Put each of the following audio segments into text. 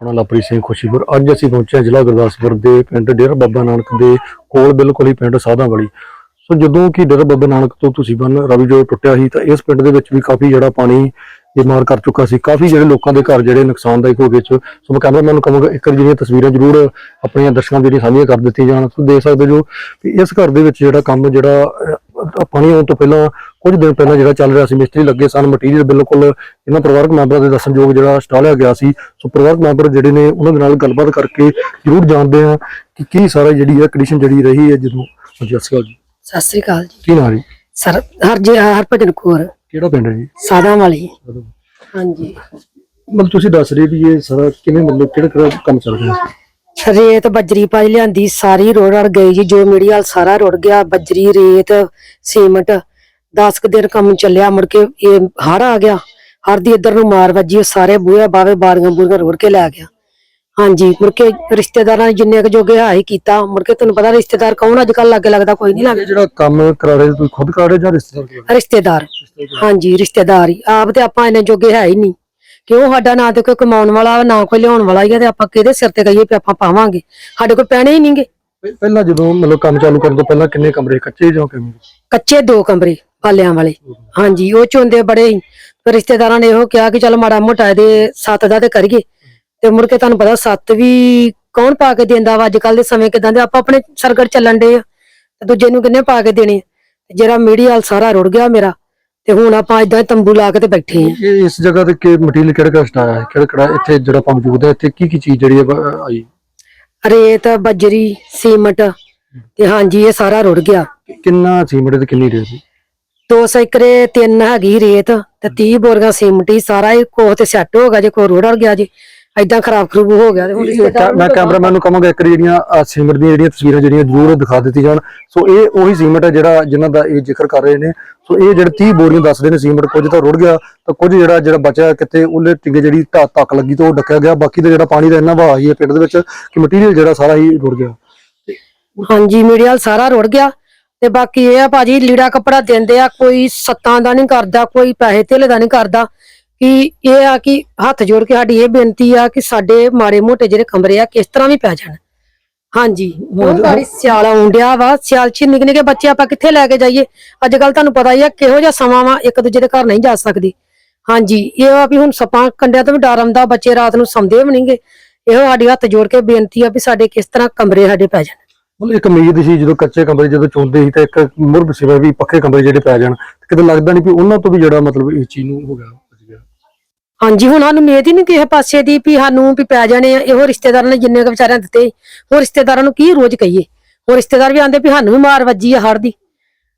ਆਪਣਾ ਲਵਪ੍ਰੀਤ ਸਿੰਘ ਖੁਸ਼ੀਪੁਰ। ਅੱਜ ਅਸੀਂ ਪਹੁੰਚੇ ਜ਼ਿਲ੍ਹਾ ਗੁਰਦਾਸਪੁਰ ਦੇ ਪਿੰਡ ਡੇਰਾ ਬਾਬਾ ਨਾਨਕ ਦੇ ਕੋਲ, ਬਿਲਕੁਲ ਹੀ ਪਿੰਡ ਸਾਧਾਂ ਵਾਲੀ। ਸੋ ਜਦੋਂ ਕਿ ਡੇਰਾ ਬਾਬਾ ਨਾਨਕ ਤੋਂ ਤੁਸੀਂ ਬੰਨ ਰਵੀ ਜੋ ਟੁੱਟਿਆ ਸੀ, ਤਾਂ ਇਸ ਪਿੰਡ ਦੇ ਵਿੱਚ ਵੀ ਕਾਫੀ ਜਿਹੜਾ ਪਾਣੀ ਬਿਮਾਰ ਕਰ ਚੁੱਕਾ ਸੀ। ਕਾਫੀ ਜਿਹੜੇ ਲੋਕਾਂ ਦੇ ਘਰ ਜਿਹੜੇ ਨੁਕਸਾਨਦਾਇਕ ਹੋ ਗਏ ਚ ਸੋ ਮੈਂ ਕੈਮਰਾਮੈਨ ਨੂੰ ਕਹਾਂਗਾ, ਇੱਕ ਵਾਰੀ ਜਿਹੜੀਆਂ ਤਸਵੀਰਾਂ ਜ਼ਰੂਰ ਆਪਣੀਆਂ ਦਰਸ਼ਕਾਂ ਦੇ ਲਈ ਸਾਂਝੀਆਂ ਕਰ ਦਿੱਤੀਆਂ ਜਾਣ। ਤੁਸੀਂ ਦੇਖ ਸਕਦੇ ਜੋ ਕਿ ਇਸ ਘਰ ਦੇ ਵਿੱਚ ਜਿਹੜਾ ਕੰਮ, ਜਿਹੜਾ ਪਾਣੀ ਆਉਣ ਤੋਂ ਪਹਿਲਾਂ ਕੁਝ ਦਿਨ ਪਹਿਲਾਂ ਜਿਹੜਾ ਚੱਲ ਰਿਹਾ ਸੀ ਮਿਸਤਰੀ ਲੱਗੇ ਸਨ ਮਟੀਰੀਅਲ ਬਿਲਕੁਲ ਇਹਨਾਂ ਪਰਿਵਾਰਕ ਮੈਂਬਰਾਂ ਦੇ ਦੱਸਣਯੋਗ ਜਿਹੜਾ ਸਟਾਲਿਆ ਗਿਆ ਸੀ। ਸੋ ਪਰਿਵਾਰਕ ਮੈਂਬਰ ਜਿਹੜੇ ਨੇ ਉਹਨਾਂ ਦੇ ਨਾਲ ਗੱਲਬਾਤ ਕਰਕੇ ਜ਼ਰੂਰ ਜਾਣਦੇ ਆ ਕਿ ਕੀ ਸਾਰਾ ਜਿਹੜੀ ਹੈ ਕੰਡੀਸ਼ਨ ਜਿਹੜੀ ਰਹੀ ਹੈ ਜਦੋਂ ਸਤਿ ਸ਼੍ਰੀ ਅਕਾਲ ਜੀ। ਸਤਿ ਸ੍ਰੀ ਅਕਾਲ ਜੀ। ਕੀ ਨਾਂ ਜੀ? ਸਰ ਹਰ ਜੀ ਹਰਭਜਨ ਕੌਰ। ਕਿਹੜਾ ਪਿੰਡ ਹੈ ਜੀ? ਸਾਦਾ ਵਾਲੀ। ਹਾਂਜੀ। ਮਤਲਬ ਤੁਸੀਂ ਦੱਸ ਰਹੇ ਵੀ ਇਹ ਸਾਰਾ ਕਿਵੇਂ ਮਤਲਬ ਕਿਹੜਾ ਕਿਹੜਾ ਕੰਮ ਚੱਲ ਰਿਹਾ ਸੀ? ਰੇਤ ਬੱਜਰੀ ਪਾਈ ਲਿਆਂਦੀ ਸਾਰੀ ਰੋੜ ਰੜ ਗਈ ਜੀ ਜੋ ਮੀਡੀਆ ਸਾਰਾ ਰੁੜ ਗਿਆ ਬੱਜਰੀ ਰੇਤ ਸੀਮਟ 10 ਕੁ ਦਿਨ ਕੰਮ ਚੱਲਿਆ ਮੁੜ ਕੇ ਇਹ ਹੜ ਆ ਗਿਆ ਹੜ ਦੀ ਇੱਧਰ ਨੂੰ ਮਾਰ ਵੱਜੀ ਉਹ ਸਾਰੇ ਬੂਹੇ ਬਾਵੇ ਬਾਰੀਆਂ ਬੂਰੀਆਂ ਰੋੜ ਕੇ ਲੈ ਗਿਆ। ਹਾਂਜੀ ਮੁੜ ਕੇ ਰਿਸ਼ਤੇਦਾਰਾਂ ਨੇ ਜਿੰਨੇ ਕੁ ਜੋਗੇ ਹਾਈ ਕੀਤਾ ਮੁੜ ਕੇ ਤੁਹਾਨੂੰ ਪਤਾ ਰਿਸ਼ਤੇਦਾਰ ਕੌਣ ਅੱਜ ਕੱਲ ਲੱਗੇ ਲੱਗਦਾ ਕੋਈ ਨਹੀਂ ਲੱਗਦਾ ਇਹ ਜਿਹੜਾ ਕੰਮ ਕਰਾ ਰਹੇ ਤੁਸੀਂ ਖੁਦ ਕਰਾ ਰਹੇ ਜਾਂ ਰਿਸ਼ਤੇਦਾਰ ਕਰਾ ਰਿਸ਼ਤੇਦਾਰ। ਹਾਂਜੀ ਰਿਸ਼ਤੇਦਾਰ ਹੀ। ਆਪ ਤੇ ਆਪਾਂ ਇੰਨੇ ਜੋਗੇ ਹੈ ਹੀ ਨਹੀਂ। ਕਿਉਂ ਸਾਡਾ ਨਾ ਤੇ ਕੋਈ ਕਮਾਉਣ ਵਾਲਾ ਨਾ ਕੋਈ ਲਿਆਉਣ ਵਾਲਾ ਹੀ ਆ ਤੇ ਆਪਾਂ ਕਿਹਦੇ ਸਿਰ ਤੇ ਕਹੀਏ ਵੀ ਆਪਾਂ ਪਾਵਾਂਗੇ? ਸਾਡੇ ਕੋਲ ਪੈਣੇ ਹੀ ਨਹੀਂਗੇ। ਪਹਿਲਾਂ ਜਦੋਂ ਮਤਲਬ ਕੰਮ ਚਾਲੂ ਕਰਨ ਤੋਂ ਪਹਿਲਾਂ ਕਿੰਨੇ ਕਮਰੇ ਕੱਚੇ ਜਾਂ ਕਿਵੇਂ? ਕੱਚੇ ਦੋ ਕਮਰੇ ਪਾਲਿਆਂ ਵਾਲੇ। ਹਾਂਜੀ ਉਹ ਚੋਂਦੇ ਬੜੇ ਸੀ ਪਰ ਰਿਸ਼ਤੇਦਾਰਾਂ ਨੇ ਇਹੋ ਕਿਹਾ ਕਿ ਚੱਲ ਮਾੜਾ ਮੋਟਾ ਇਹਦੇ ਸੱਤ ਦਾ ਤੇ ਕਰੀਏ। ਤੇ ਮੁੜ ਕੇ ਤੁਹਾਨੂੰ ਪਤਾ ਸੱਤ ਵੀ ਕੌਣ ਪਾ ਕੇ ਦਿੰਦਾ ਵਾ? ਅੱਜ ਕੱਲ ਦੇ ਸਮੇਂ ਕਿਦਾਂ ਦੇ ਆਪਾਂ ਆਪਣੇ ਸਰਗੜ ਚੱਲਣ ਦੇ ਆ। ਤੇ ਦੂਜੇ ਨੂੰ ਕਿੰਨੇ ਪਾ ਕੇ ਦੇਣੇ ਆ? ਤੇ ਜਿਹੜਾ ਮੀਡੀਆ ਸਾਰਾ ਰੁੜ ਗਿਆ ਮੇਰਾ। ਤੇ ਹੁਣ ਆਪਾਂ ਇਦਾਂ ਤੰਬੂ ਲਾ ਕੇ ਤੇ ਬੈਠੇ ਆ ਇਹ ਇਸ ਜਗ੍ਹਾ ਤੇ ਕਿ ਮਟੀਰੀਅਲ ਕਿਹੜਾ ਕਿਹੜਾ ਸਟਾਇਆ ਹੈ ਕਿਹੜਾ ਕਿਹੜਾ ਇੱਥੇ ਜਿਹੜਾ ਆਪਾਂ ਮੌਜੂਦ ਹੈ ਇੱਥੇ ਕੀ ਕੀ ਚੀਜ਼ ਜਿਹੜੀ ਹੈ ਬ- ਆਈ? ਰੇਤ ਬੱਜਰੀ ਸੀਮਟ ਤੇ ਹਾਂਜੀ ਇਹ ਸਾਰਾ ਰੁੜ ਗਿਆ। ਕਿੰਨਾ ਸੀਮੈਂਟ ਤੇ ਕਿੰਨੀ ਰੇਤ ਸੀ? ਦੋ ਸੈਕਰੇ ਤਿੰਨ ਹੈਗੀ ਰੇਤ ਤੇ 30 ਬੋਰੀਆਂ ਸੀਮਟ ਹੀ ਸਾਰਾ ਹੀ ਕੋਹ ਤੇ ਸੈੱਟ ਹੋ ਗਿਆ ਜੇ ਰੁੜ ਰੜ ਗਿਆ ਜੇ। ਐਦਾਂ ਖਰਾਬ ਖਰੂਬ ਹੋ ਗਿਆ ਤੇ ਹੁਣ ਰਿਸ਼ਤੇਦਾਰ ਮੈਂ ਕੈਮਰਾਮੈਨ ਨੂੰ ਕਹਾਂਗਾ ਇੱਕ ਵਾਰੀ ਜਿਹੜੀਆਂ ਸੀਮੈਂਟ ਦੀਆਂ ਜਿਹੜੀਆਂ ਤਸਵੀਰਾਂ ਜਿਹੜੀਆਂ ਜ਼ਰੂਰ ਦਿਖਾ ਦਿੱਤੀ ਜਾਣ। ਸੋ ਇਹ ਉਹੀ ਸੀਮੈਂਟ ਹੈ ਜਿਹੜਾ ਜਿਨ੍ਹਾਂ ਦਾ ਇਹ ਜ਼ਿਕਰ ਕਰ ਰਹੇ ਨੇ। ਸੋ ਇਹ ਜਿਹੜੇ 30 ਬੋਰੀਆਂ ਦੱਸਦੇ ਨੇ ਸੀਮੈਂਟ ਕੁਝ ਤਾਂ ਰੁੜ ਗਿਆ ਤਾਂ ਕੁਝ ਜਿਹੜਾ ਜਿਹੜਾ ਬਚਿਆ ਕਿਤੇ ਉਹਲੇ ਟਿੰਗੇ ਜਿਹੜੀ ਢਾ ਤੱਕ ਲੱਗੀ ਤੋਂ ਉਹ ਡੱਕਿਆ ਗਿਆ। ਬਾਕੀ ਦਾ ਜਿਹੜਾ ਪਾਣੀ ਦਾ ਇੰਨਾ ਵਹਾਅ ਹੀ ਹੈ ਪਿੰਡ ਦੇ ਵਿੱਚ ਕਿ ਮਟੀਰੀਅਲ ਜਿਹੜਾ ਸਾਰਾ ਹੀ ਰੁੜ ਗਿਆ। ਹਾਂਜੀ ਮੀਡੀਆ ਸਾਰਾ ਰੁੜ ਗਿਆ ਤੇ ਬਾਕੀ ਇਹ ਆ ਭਾਜੀ ਲੀੜਾ ਕੱਪੜਾ ਦਿੰਦੇ ਆ ਕੋਈ ਸੱਤਾਂ ਦਾ ਨਹੀਂ ਕਰਦਾ ਕੋਈ ਪੈਸੇ ਧੇਲੇ ਦਾ ਨਹੀਂ ਕਰਦਾ। ਕਿ ਇਹ ਆ ਕਿ ਹੱਥ ਜੋੜ ਕੇ ਸਾਡੀ ਇਹ ਬੇਨਤੀ ਆ ਕਿ ਸਾਡੇ ਮਾੜੇ ਮੋਟੇ ਜਿਹੜੇ ਕਮਰੇ ਆ ਕਿਸ ਤਰ੍ਹਾਂ ਵੀ ਪੈ ਜਾਣ। ਹਾਂਜੀ ਹੁਣ ਗਾੜੀ ਸਿਆਲ ਆਉਣ ਡਿਆ ਵਾ ਸਿਆਲ ਚ ਨਿੱਕੇ ਨਿੱਕੇ ਬੱਚੇ ਆਪਾਂ ਕਿੱਥੇ ਲੈ ਕੇ ਜਾਈਏ? ਅੱਜ ਕੱਲ ਤੁਹਾਨੂੰ ਪਤਾ ਹੀ ਆ ਕਿਹੋ ਜਿਹਾ ਸਮਾਂ ਵਾ ਇੱਕ ਦੂਜੇ ਦੇ ਘਰ ਨਹੀਂ ਜਾ ਸਕਦੇ। ਹਾਂਜੀ ਇਹ ਆ ਵੀ ਹੁਣ ਸੱਪਾਂ ਕੰਡਿਆਂ ਤੋਂ ਵੀ ਡਰ ਆਉਂਦਾ ਬੱਚੇ ਰਾਤ ਨੂੰ ਸੌਂਦੇ ਵੀ ਨਹੀਂਗੇ। ਇਹੋ ਸਾਡੀ ਹੱਥ ਜੋੜ ਕੇ ਬੇਨਤੀ ਆ ਵੀ ਸਾਡੇ ਕਿਸ ਤਰ੍ਹਾਂ ਕਮਰੇ ਸਾਡੇ ਪੈ ਜਾਣ। ਮਤਲਬ ਇੱਕ ਉਮੀਦ ਸੀ ਜਦੋਂ ਕੱਚੇ ਕਮਰੇ ਜਦੋਂ ਚੁੰਦੇ ਸੀ ਤਾਂ ਇੱਕ ਮੁਰਬ ਸੀ ਵੀ ਪੱਕੇ ਕਮਰੇ ਜਿਹੜੇ ਪੈ ਜਾਣ। ਕਿਤੇ ਲੱਗਦਾ ਨਹੀਂ ਵੀ ਉਹਨਾਂ ਤੋਂ ਵੀ ਜਿਹੜਾ ਮਤਲਬ ਇਸ ਚੀਜ਼ ਨੂੰ ਹੋ ਗਿਆ। ਹਾਂਜੀ ਹੁਣ ਸਾਨੂੰ ਉਮੀਦ ਹੀ ਨਹੀਂ ਕਿਸੇ ਪਾਸੇ ਦੀ ਵੀ ਸਾਨੂੰ ਵੀ ਪੈ ਜਾਣੇ ਆ। ਇਹੋ ਰਿਸ਼ਤੇਦਾਰਾਂ ਨੇ ਜਿੰਨੇ ਕੁ ਵਿਚਾਰਿਆਂ ਦਿੱਤੇ ਹੋਰ ਰਿਸ਼ਤੇਦਾਰਾਂ ਨੂੰ ਕੀ ਰੋਜ਼ ਕਹੀਏ? ਹੋਰ ਰਿਸ਼ਤੇਦਾਰ ਵੀ ਆਂਦੇ ਵੀ ਸਾਨੂੰ ਵੀ ਮਾਰ ਵੱਜੀ ਆ ਹੜ ਦੀ।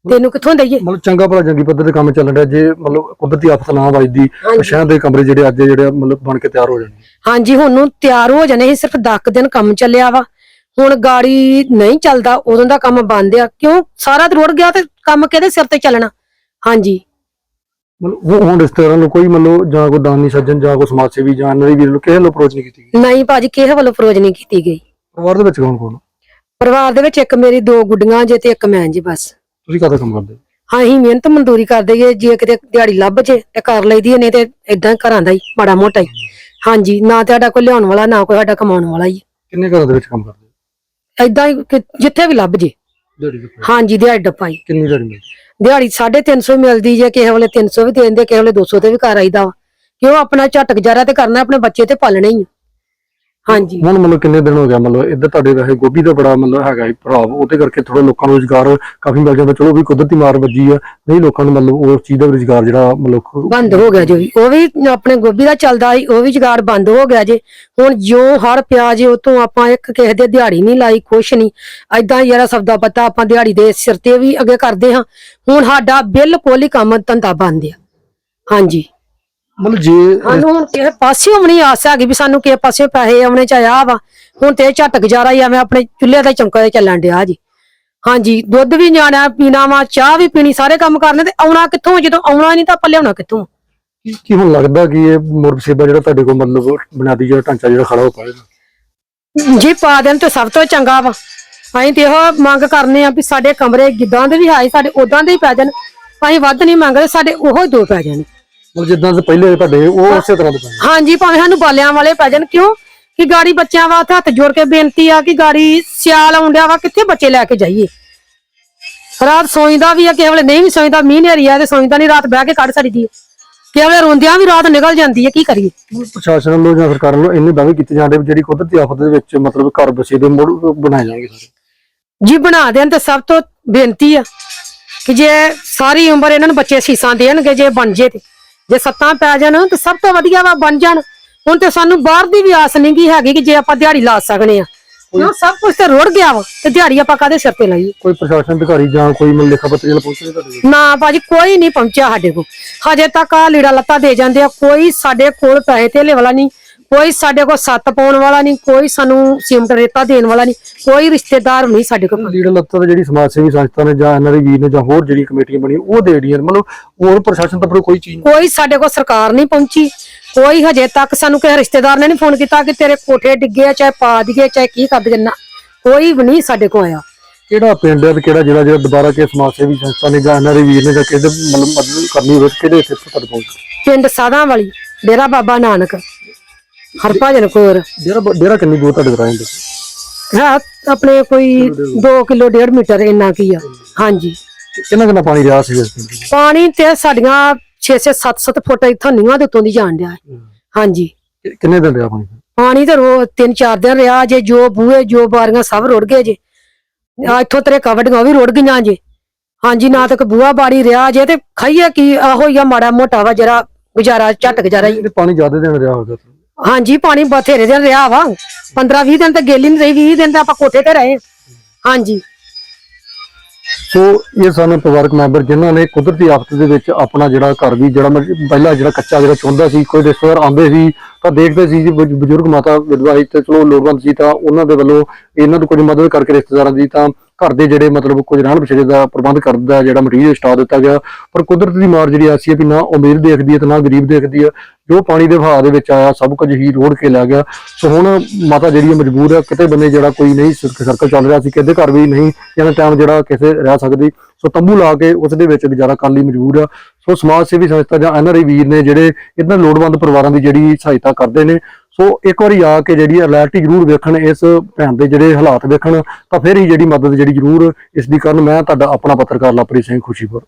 ਤੈਨੂੰ ਕਿੱਥੋਂ ਦਈਏ? ਮਤਲਬ ਚੰਗਾ ਭਲਾ ਜੰਗੀ ਪੱਧਰ ਤੇ ਕੰਮ ਚੱਲਣ ਰਿਹਾ ਜੇ ਮਤਲਬ ਕੁਦਰਤੀ ਆਫਤ ਨਾ ਵੱਜਦੀ ਤਾਂ ਸ਼ਹਿਰ ਦੇ ਕਮਰੇ ਜਿਹੜੇ ਅੱਜ ਜਿਹੜੇ ਮਤਲਬ ਬਣ ਕੇ ਤਿਆਰ ਹੋ ਜਾਣੇ ਹਾਂਜੀ ਹੁਣ ਨੂੰ ਤਿਆਰ ਹੋ ਜਾਣੇ ਸੀ ਸਿਰਫ 10 ਦਿਨ ਕੰਮ ਚੱਲਿਆ ਵਾ। ਹੁਣ ਗਾੜੀ ਨਹੀਂ ਚੱਲਦਾ ਉਦੋਂ ਦਾ ਕੰਮ ਬੰਦ ਆ। ਕਿਉਂ? ਸਾਰਾ ਤੇ ਰੁੜ ਗਿਆ ਤੇ ਕੰਮ ਕਿਹਦੇ ਸਿਰ ਤੇ ਚੱਲਣਾ? ਹਾਂਜੀ। ਮਤਲਬ ਹੁਣ- ਹੁਣ ਰਿਸ਼ਤੇਦਾਰਾਂ ਨੂੰ ਕੋਈ ਮਤਲਬ ਜਾਂ ਕੋਈ ਦਾਨੀ ਸੱਜਣ ਜਾਂ ਕੋਈ ਸਮਾਜ ਸੇਵੀ ਜਾਂ ਨਰੀ ਵੀਰ ਨੂੰ ਕਿਸੇ ਨੂੰ ਅਪਰੋਚ ਨਹੀਂ ਕੀਤੀ ਗਈ? ਨਹੀਂ ਭਾਜੀ ਕਿਸੇ ਵੱਲੋਂ ਨਹੀਂ ਕੀਤੀ ਗਈ। ਪਰਿਵਾਰ ਦੇ ਵਿੱਚ ਕੌਣ ਕੌਣ? ਪਰਿਵਾਰ ਦੇ ਵਿੱਚ ਇੱਕ ਮੇਰੀ ਦੋ ਗੁੱਡੀਆਂ ਜੇ ਤੇ ਇੱਕ ਮੈਂ ਜੀ ਬਸ। ਤੁਸੀਂ ਕਾਹਦਾ ਕੰਮ ਕਰਦੇ? ਹਾਂ ਅਸੀਂ ਮਿਹਨਤ ਮਜ਼ਦੂਰੀ ਕਰਦੇ ਜੇ ਜੇ ਕਿਤੇ ਦਿਹਾੜੀ ਲੱਭ ਜੇ ਤੇ ਕਰ ਲਈਦੀ ਹੈ, ਨਹੀਂ ਤੇ ਇਦਾਂ ਘਰਾਂ ਦਾ ਹੀ ਮਾੜਾ ਮੋਟਾ ਹੀ। ਹਾਂਜੀ ਨਾ ਤੇ ਸਾਡਾ ਕੋਈ ਲਿਆਉਣ ਵਾਲਾ ਨਾ ਕੋਈ ਸਾਡਾ ਕਮਾਉਣ ਵਾਲਾ ਹੀ। ਕਿੰਨੇ ਘਰਾਂ ਦੇ ਵਿੱਚ ਕੰਮ ਕਰਦੇ? ਇਦਾਂ ਹੀ ਕਿ ਜਿੱਥੇ ਵੀ ਲੱਭ ਜੇ। ਦਿਹਾੜੀ ਹਾਂਜੀ ਦਿਹਾੜੀ ਡੱਪਾਈ ਕਿੰਨੀ ਦਿਹਾੜੀ ਮਿਲਦੀ? ਦਿਹਾੜੀ 350 ਮਿਲਦੀ ਜੇ, ਕਿਸੇ ਵੇਲੇ 300 ਵੀ ਦੇ ਦਿੰਦੇ, ਕਿਸੇ ਵੇਲੇ 200 ਤੇ ਵੀ ਘਰ ਆਈਦਾ ਵਾ ਕਿਉਂ ਆਪਣਾ ਝਟ ਗੁਜ਼ਾਰਾ ਤੇ ਕਰਨਾ, ਆਪਣੇ ਬੱਚੇ ਤੇ ਪਾਲਣੇ ਹੀ ਆ। ਹਾਂਜੀ। ਹੁਣ ਮਤਲਬ ਕਿੰਨੇ ਦਿਨ ਹੋ ਗਿਆ ਮਤਲਬ ਇੱਧਰ ਤੁਹਾਡੇ ਵੈਸੇ ਗੋਭੀ ਦਾ ਬੜਾ ਮਤਲਬ ਹੈਗਾ ਹੀ ਪ੍ਰਭਾਵ ਉਹਦੇ ਕਰਕੇ ਥੋੜਾ ਲੋਕਾਂ ਨੂੰ ਰੁਜ਼ਗਾਰ ਕਾਫੀ ਮਿਲ ਜਾਂਦਾ ਚਲੋ ਵੀ ਕੁਦਰਤੀ ਮਾਰ ਵੱਜੀ ਆ ਨਹੀਂ ਲੋਕਾਂ ਨੂੰ ਮਤਲਬ ਉਸ ਚੀਜ਼ ਦਾ ਰੁਜ਼ਗਾਰ ਜਿਹੜਾ ਮਤਲਬ ਬੰਦ ਹੋ ਗਿਆ ਜੋ ਵੀ ਉਹ ਵੀ ਆਪਣੇ ਗੋਭੀ ਦਾ ਚੱਲਦਾ ਸੀ ਉਹ ਵੀ ਜੁਗਾੜ ਬੰਦ ਹੋ ਗਿਆ ਜੇ। ਹੁਣ ਜੋ ਹਰ ਪਿਆ ਜੇ ਉਤੋਂ ਆਪਾਂ ਇੱਕ ਕਿਸੇ ਦੇ ਦਿਹਾੜੀ ਨਹੀਂ ਲਾਈ ਕੁਛ ਨਹੀਂ। ਐਦਾਂ ਯਾਰਾ ਸਬਦਾ ਪਤਾ ਆਪਾਂ ਦਿਹਾੜੀ ਦੇ ਸਿਰ ਤੇ ਵੀ ਅੱਗੇ ਕਰਦੇ ਹਾਂ। ਹੁਣ ਸਾਡਾ ਬਿਲਕੁਲ ਹੀ ਕੰਮ ਧੰਦਾ ਬੰਦ ਆ। ਹਾਂਜੀ। ਮਤਲਬ ਜੇ ਸਾਨੂੰ ਹੁਣ ਕਿਸੇ ਪਾਸੇ ਆਉਣੀ ਆਸ ਹੈਗੀ ਵੀ ਸਾਨੂੰ ਕਿਸੇ ਪਾਸੇ ਪੈਸੇ ਆਉਣੇ ਚਾਹਿਆ ਵਾ। ਹੁਣ ਤੇ ਇਹ ਝਟ ਗੁਜ਼ਾਰਾ ਹੀ ਐਵੇਂ ਆਪਣੇ ਚੁੱਲ੍ਹੇ ਦਾ ਚੌਂਕਾ ਤੇ ਚੱਲਣ ਡਿਆ ਜੀ। ਹਾਂਜੀ ਦੁੱਧ ਵੀ ਨਿਆਣਾ ਪੀਣਾ ਵਾ ਚਾਹ ਵੀ ਪੀਣੀ ਸਾਰੇ ਕੰਮ ਕਰਨੇ ਤੇ ਆਉਣਾ ਕਿੱਥੋਂ? ਜਦੋਂ ਆਉਣਾ ਨਹੀਂ ਤਾਂ ਆਪਾਂ ਲਿਆਉਣਾ ਕਿੱਥੋਂ? ਕੀ ਕੀ ਹੁਣ ਲੱਗਦਾ ਕਿ ਇਹ ਮੁਰਬ ਸੇਬਾ ਜਿਹੜਾ ਤੁਹਾਡੇ ਕੋਲ ਮਤਲਬ ਬੁਨਿਆਦੀ ਜਿਹੜਾ ਢਾਂਚਾ ਜਿਹੜਾ ਖੜਾ ਹੋ ਪਾਏਗਾ? ਜੀ ਪਾ ਦੇਣ ਤੇ ਸਭ ਤੋਂ ਚੰਗਾ ਵਾ। ਅਸੀਂ ਤੇ ਇਹੋ ਮੰਗ ਕਰਨੇ ਆ ਵੀ ਸਾਡੇ ਕਮਰੇ ਜਿੱਦਾਂ ਦੇ ਵੀ ਹਾਈ ਸਾਡੇ ਉਦਾਂ ਦੇ ਹੀ ਪੈ ਜਾਣ। ਅਸੀਂ ਵੱਧ ਨਹੀਂ ਮੰਗਦੇ ਸਾਡੇ ਉਹੋ ਹੀ ਦੋ ਪੈ ਜਾਣ। ਮਤਲਬ ਜਿੱਦਾਂ ਦੇ ਪਹਿਲੇ ਤੁਹਾਡੇ ਉਹ ਉਸੇ ਤਰ੍ਹਾਂ ਦੇ ਹਾਂਜੀ ਭਾਵੇਂ ਸਾਨੂੰ ਬਾਲਿਆਂ ਵਾਲੇ ਪੈ ਜਾਣ ਕਿਉਂ? ਕਿ ਗਾੜੀ ਬੱਚਿਆਂ ਵਾਸਤੇ ਹੱਥ ਜੋੜ ਕੇ ਬੇਨਤੀ ਆ ਕਿ ਗਾੜੀ ਸਿਆਲ ਆਉਂਦਿਆ ਵਾ ਕਿੱਥੇ ਬੱਚੇ ਲੈ ਕੇ ਜਾਈਏ? ਰਾਤ ਸੌਂਦਾ ਵੀ ਆ ਕਿਸੇ ਵੇਲੇ ਨਹੀਂ ਵੀ ਸੌਂਦਾ ਮੀਂਹ ਨੇਰੀ ਆ ਤੇ ਸੌਂਦਾ ਨਹੀਂ ਰਾਤ ਬਹਿ ਕੇ ਕੱਢ ਛੱਡੀ ਕਿਸੇ ਵੇਲੇ ਰੋਂਦਿਆਂ ਵੀ ਰਾਤ ਨਿਕਲ ਜਾਂਦੀ ਹੈ ਕੀ ਕਰੀਏ? ਪ੍ਰਸ਼ਾਸਨ ਵੱਲੋਂ ਜਾਂ ਸਰਕਾਰ ਵੱਲੋਂ ਇੰਨੇ ਦਾਅਵੇ ਕੀਤੇ ਜਾਂਦੇ ਵੀ ਜਿਹੜੀ ਕੁਦਰਤੀ ਆਫਤ ਦੇ ਵਿੱਚ ਮਤਲਬ ਘਰ ਬਸੇ ਦੇ ਮੁੜ ਬਣਾਏ ਜਾਣਗੇ ਸਾਰੇ। ਜੀ ਬਣਾ ਦੇਣ ਤੇ ਸਭ ਤੋਂ ਬੇਨਤੀ ਆ ਕਿ ਜੇ ਸਾਰੀ ਉਮਰ ਇਹਨਾਂ ਨੂੰ ਬੱਚੇ ਸੀਸਾਂ ਦੇਣਗੇ ਜੇ ਬਣ ਜੇ ਤੇ। ਜੇ ਸੱਤਾਂ ਪੈ ਜਾਣ ਤੇ ਸਭ ਤੋਂ ਵਧੀਆ ਵਾ ਬਣ ਜਾਣ। ਹੁਣ ਤੇ ਸਾਨੂੰ ਬਾਹਰ ਦੀ ਵੀ ਆਸ ਨਹੀਂ ਗੀ ਹੈਗੀ ਕਿ ਜੇ ਆਪਾਂ ਦਿਹਾੜੀ ਲਾ ਸਕਨੇ ਆ ਕਿਉਂ ਸਭ ਕੁਝ ਤੇ ਰੁੜ ਗਿਆ ਵਾ ਤੇ ਦਿਹਾੜੀ ਆਪਾਂ ਕਾਦੇ ਸਿਰ ਤੇ ਲਾਈਏ? ਕੋਈ ਪ੍ਰਸ਼ਾਸਨ ਅਧਿਕਾਰੀ ਜਾਂ ਕੋਈ ਮਤਲਬ ਲੇਖਾ ਪੱਤਰੀ ਨਾਲ ਪਹੁੰਚੇ ਤੁਹਾਡੇ ਕੋਲ? ਨਾ ਭਾਜੀ ਕੋਈ ਨਹੀਂ ਪਹੁੰਚਿਆ ਸਾਡੇ ਕੋਲ। ਹਜੇ ਤੱਕ ਆ ਲੀੜਾ ਲੱਤਾ ਦੇ ਜਾਂਦੇ ਆ ਕੋਈ ਸਾਡੇ ਕੋਲ ਪੈਸੇ ਧੇਲੇ ਵਾਲਾ ਨਹੀਂ ਕੋਈ ਸਾਡੇ ਕੋਲ ਸੱਤ ਪਾਉਣ ਵਾਲਾ ਨਹੀਂ ਕੋਈ ਸਾਨੂੰ ਸੀਮਟ ਰੇਤਾ ਦੇਣ ਵਾਲਾ ਨਹੀਂ ਕੋਈ ਰਿਸ਼ਤੇਦਾਰ ਨਹੀਂ ਸਾਡੇ ਕੋਲ। ਲੀਡਰ ਲੱਤਾਂ ਤੇ ਜਿਹੜੀ ਸਮਾਜ ਸੇਵੀ ਸੰਸਥਾ ਨੇ ਜਾਂ ਐਨਆਰਆਈ ਵੀਰ ਨੇ ਜਾਂ ਹੋਰ ਜਿਹੜੀ ਕਮੇਟੀਆਂ ਬਣੀਆਂ ਉਹ ਦੇ ਰਹੀਆਂ। ਮਤਲਬ ਹੋਰ ਪ੍ਰਸ਼ਾਸਨ ਤਾਂ ਕੋਈ ਚੀਜ਼ ਕੋਈ ਸਾਡੇ ਕੋਲ ਸਰਕਾਰ ਨਹੀਂ ਪਹੁੰਚੀ ਕੋਈ ਹਜੇ ਤੱਕ ਸਾਨੂੰ ਕਿਸੇ ਰਿਸ਼ਤੇਦਾਰ ਨੇ ਨਹੀਂ ਫੋਨ ਕੀਤਾ ਕਿ ਤੇਰੇ ਕੋਠੇ ਡਿੱਗੇ ਆ ਚਾਹੇ ਪਾ ਦਈਏ ਚਾਹੇ ਕੀ ਕਰ ਦਈਏ ਨਾ। ਕੋਈ ਵੀ ਨਹੀਂ ਸਾਡੇ ਕੋਲ ਆਇਆ। ਕਿਹੜਾ ਪਿੰਡ ਹੈ ਤੇ ਕਿਹੜਾ ਜਿਹੜਾ ਜਿਹੜਾ ਦੁਬਾਰਾ ਕੇ ਸਮਾਜ ਸੇਵੀ ਸੰਸਥਾ ਨੇ ਜਾਂ ਐਨਆਰਆਈ ਵੀਰ ਨੇ ਜਾਂ ਕਿਸੇ ਮਤਲਬ ਮਦਦ ਕਰਨੀ ਹੋਵੇ ਕਿਹੜੇ ਇੱਥੇ ਪਹੁੰਚ ਪਿੰਡ ਸਾਧਾਂ ਵਾਲੀ ਡੇਰਾ ਬਾਬਾ ਨਾਨਕ। ਹਰਭਜਨ ਕੌਰ ਡੇਰਾ ਡੇਰਾ ਕਿੰਨੀ ਦੂਰ ਤੁਹਾਡੇ ਘਰਾਂ ਦੇ ਹੈ ਆਪਣੇ ਕੋਈ 2 ਕਿਲੋ 1.5 ਮੀਟਰ ਇੰਨਾ ਕੀ ਆ। ਹਾਂਜੀ। ਕਿੰਨਾ ਕਿੰਨਾ ਪਾਣੀ ਰਿਹਾ ਸੀ ਇਸ ਪਿੰਡ ਵਿੱਚ? ਪਾਣੀ ਤੇ ਸਾਡੀਆਂ 6-6 7-7 ਫੁੱਟ ਇੱਥੋਂ ਨੀਹਾਂ ਦੇ ਉੱਤੋਂ ਦੀ ਜਾਣ ਡਿਆ। ਹੈ। ਹਾਂਜੀ। ਕਿ- ਕਿੰਨੇ ਦਿਨ ਰਿਹਾ ਪਾਣੀ? ਪਾਣੀ ਤੇ ਰੋ ਤਿੰਨ ਚਾਰ ਦਿਨ ਰਿਹਾ ਜੇ ਜੋ ਬੂਹੇ ਜੋ ਬਾਰੀਆਂ ਸਭ ਰੁੜ ਗਏ ਜੇ। ਆ ਇੱਥੋਂ ਤੇਰੇ ਕਵੜੀਆਂ ਉਹ ਵੀ ਰੁੜ ਗਈਆਂ ਜੇ। ਹਾਂਜੀ ਨਾ ਤੱਕ ਬੂਹਾ ਬਾੜੀ ਰਿਹਾ ਜੇ ਤੇ ਖਾਈਏ ਕੀ ਆਹੋ ਹੀ ਆ ਮਾੜਾ ਮੋਟਾ ਵਾ ਜਰਾ ਗੁਜ਼ਾਰਾ ਝਟ ਗੁਜ਼ਾਰਾ ਹੀ। ਤੇ ਪਾਣੀ ਜ਼ਿਆਦਾ ਦਿਨ ਰਿਹਾ ਹੋਗਾ ਹਾਂਜੀ, ਪਾਣੀ ਬਥੇਰੇ ਦਿਨ ਰਿਹਾ ਵਾ। 15 20 ਦਿਨ ਤੇ ਗੇਲੀ ਨਹੀਂ ਰਹੀ 20 ਦਿਨ ਤਾਂ ਆਪਾਂ ਕੋਠੇ ਤੇ ਰਹੇ ਹਾਂਜੀ। ਸੋ ਇਹ ਸਨ ਪਰਿਵਾਰਕ ਮੈਂਬਰ ਜਿਨ੍ਹਾਂ ਨੇ ਕੁਦਰਤੀ ਆਫਤ ਦੇ ਵਿੱਚ ਆਪਣਾ ਜਿਹੜਾ ਘਰ ਵੀ, ਜਿਹੜਾ ਪਹਿਲਾਂ ਜਿਹੜਾ ਕੱਚਾ ਜਿਹੜਾ ਚੁੰਦਾ ਸੀ, ਕੋਈ ਰਿਸ਼ਤੇਦਾਰ ਆਉਂਦੇ ਸੀ ਤਾਂ ਦੇਖਦੇ ਸੀ ਜੀ ਬਜ਼ੁ- ਬਜ਼ੁਰਗ ਮਾਤਾ ਵਿਧਵਾ ਸੀ ਤੇ ਚਲੋ ਲੋੜਵੰਦ ਸੀ ਤਾਂ ਉਹਨਾਂ ਦੇ ਵੱਲੋਂ ਇਹਨਾਂ ਨੂੰ ਕੁਝ ਮਦਦ ਕਰਕੇ ਰਿਸ਼ਤੇਦਾਰਾਂ ਦੀ ਤਾਂ ਘਰ ਦੇ ਜਿਹੜੇ ਮਤਲਬ ਕੁਝ ਰਹਿਣ ਬਸੇਰੇ ਦਾ ਪ੍ਰਬੰਧ ਕਰਦਾ ਜਿਹੜਾ ਮਟੀਰੀਅਲ ਸਟਾ ਦਿੱਤਾ ਗਿਆ। ਪਰ ਕੁਦਰਤ ਦੀ ਮਾਰ ਜਿਹੜੀ ਆਸੀ ਹੈ ਕਿ ਨਾ ਅਮੀਰ ਦੇਖਦੀ ਹੈ ਤੇ ਨਾ ਗਰੀਬ ਦੇਖਦੀ ਹੈ। ਜੋ ਪਾਣੀ ਦੇ ਵਹਾਅ ਦੇ ਵਿੱਚ ਆਇਆ, ਸਭ ਕੁਝ ਹੀ ਰੋੜ ਕੇ ਲੈ ਗਿਆ। ਸੋ ਹੁਣ ਮਾਤਾ ਜਿਹੜੀ ਹੈ ਮਜਬੂਰ ਹੈ, ਕਿਤੇ ਬੰਨੇ ਜਿਹੜਾ ਕੋਈ ਨਹੀਂ ਸਰਕਲ ਚੱਲ ਰਿਹਾ ਸੀ, ਕਿਤੇ ਘਰ ਵੀ ਨਹੀਂ ਇਹਨਾਂ ਟਾਈਮ ਜਿਹੜਾ ਕਿਸੇ ਰਹਿ ਸਕਦੀ। ਸੋ ਤੰਬੂ ਲਾ ਕੇ ਉਸ ਦੇ ਵਿੱਚ ਗੁਜ਼ਾਰਾ ਕਰਨ ਲਈ ਮਜਬੂਰ ਆ। ਸੋ ਸਮਾਜ ਸੇਵੀ ਸੰਸਥਾ ਜਾਂ ਐਨਆਰਆਈ ਵੀਰ ਨੇ ਜਿਹੜੇ ਇਹਨਾਂ ਲੋੜਵੰਦ ਪਰਿਵਾਰਾਂ ਦੀ ਜਿਹੜੀ ਸਹਾਇਤਾ ਕਰਦੇ ਨੇ, ਸੋ ਇੱਕ ਵਾਰੀ ਆ ਕੇ ਜਿਹੜੀ ਅਲਰਟੀ ਜ਼ਰੂਰ ਵੇਖਣ, ਇਸ ਭੈਣ ਦੇ ਜਿਹੜੇ ਹਾਲਾਤ ਵੇਖਣ, ਤਾਂ ਫਿਰ ਹੀ ਜਿਹੜੀ ਮਦਦ ਜਿਹੜੀ ਜ਼ਰੂਰ ਇਸ ਦੀ ਕਰਨ। ਮੈਂ ਤੁਹਾਡਾ ਆਪਣਾ ਪੱਤਰਕਾਰ ਲਵਪ੍ਰੀਤ ਸਿੰਘ ਖੁਸ਼ੀਪੁਰ।